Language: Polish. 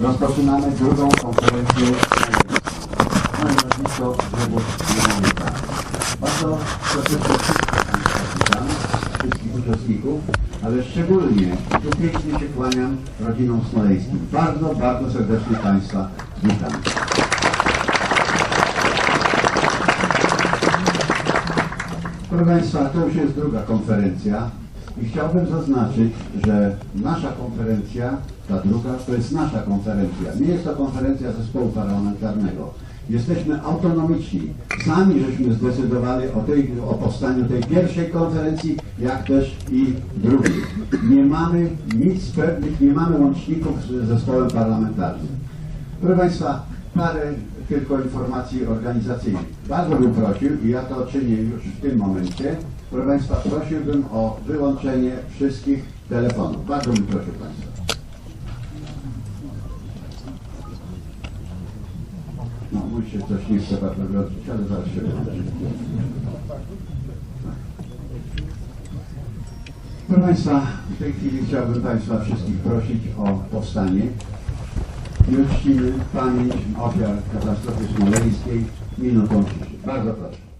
rozpoczynamy drugą konferencję nazwisko Grzegorz Jelenica. Bardzo serdecznie witam, wszystkich uczestników, ale szczególnie tu pięknie się kłaniam rodzinom smoleńskim. Bardzo, bardzo serdecznie Państwa witam. Proszę Państwa, to już jest druga konferencja i chciałbym zaznaczyć, że nasza konferencja, ta druga, to jest nasza konferencja. Nie jest to konferencja zespołu parlamentarnego. Jesteśmy autonomiczni. Sami żeśmy zdecydowali o, tej, o powstaniu tej pierwszej konferencji, jak też i drugiej. Nie mamy nic pewnych, nie mamy łączników z zespołem parlamentarnym. Proszę Państwa, parę tylko informacji organizacyjnych. Bardzo bym prosił, i ja to czynię już w tym momencie, proszę Państwa, prosiłbym o wyłączenie wszystkich telefonów. Bardzo bym prosił Państwa. No, mój się coś nie chce bardzo wyłączyć, ale zaraz się wyłączy. Proszę Państwa, w tej chwili chciałbym Państwa wszystkich prosić o powstanie i uczcimy pamięć ofiar katastrofy smoleńskiej minutą ciszy. Bardzo proszę.